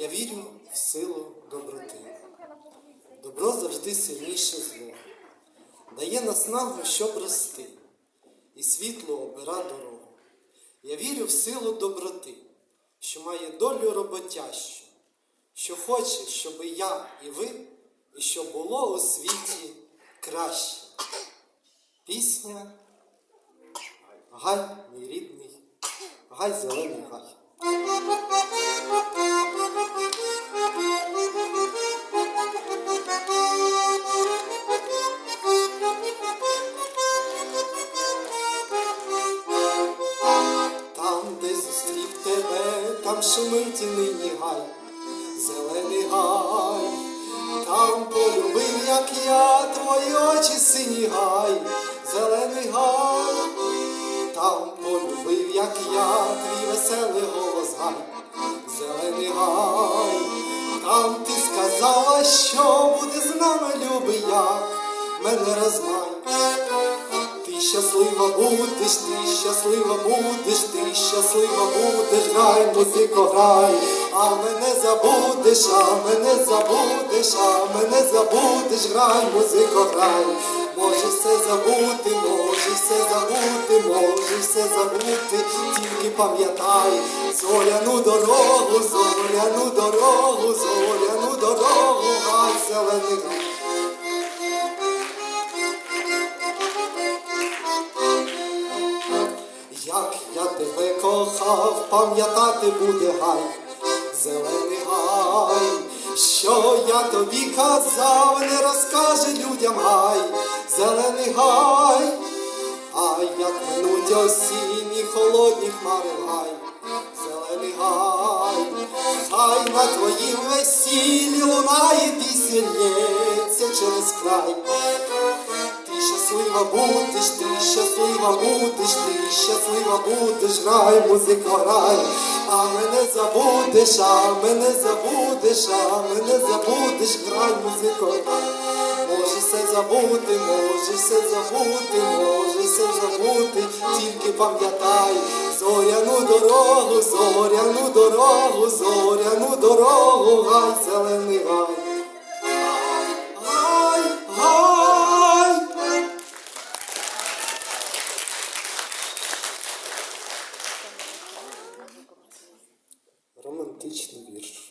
Я вірю в силу доброти. Добро завжди сильніше зло. Дає наснагу, щоб рости, і світло обира дорогу. Я вірю в силу доброти, що має долю роботящу, що хоче, щоб і я і ви, і щоб було у світі краще. Пісня Гай, мій рідний, гай зелений гай. Там шумить нині гай, зелений гай, там полюбив, як я, твої очі сині гай, зелений гай, там полюбив, як я, твій веселий голос гай, зелений гай, там ти сказала, що буде з нами, любий, як мене розмай. Щаслива будеш, ти щаслива будеш, ти щаслива будеш, грай, музико, грай, а мене забудеш, а мене забудеш, а мене забудеш, грай, музико, грай. Може все забути, може все забути, може все забути, тільки пам'ятай, зоряну дорогу, зоряну дорогу, зоряну дорогу, гай, зелений гай. Кохав, пам'ятати буде гай, зелений гай, що я тобі казав, не розкаже людям гай, зелений гай, а як минуть осінні холодні хмари гай, зелений гай, хай на твоїм весіллі лунає лється через край. Ти щаслива будеш, ти щаслива будеш, ти щаслива будеш, грай, музико, грай, а мене забудеш, а мене забудеш, а мене забудеш, грай, музико. Може все забути, може все забути, може все забути, тільки пам'ятай, зоряну дорогу, зоряну дорогу, зоряну дорогу, гай. поетичний вірш.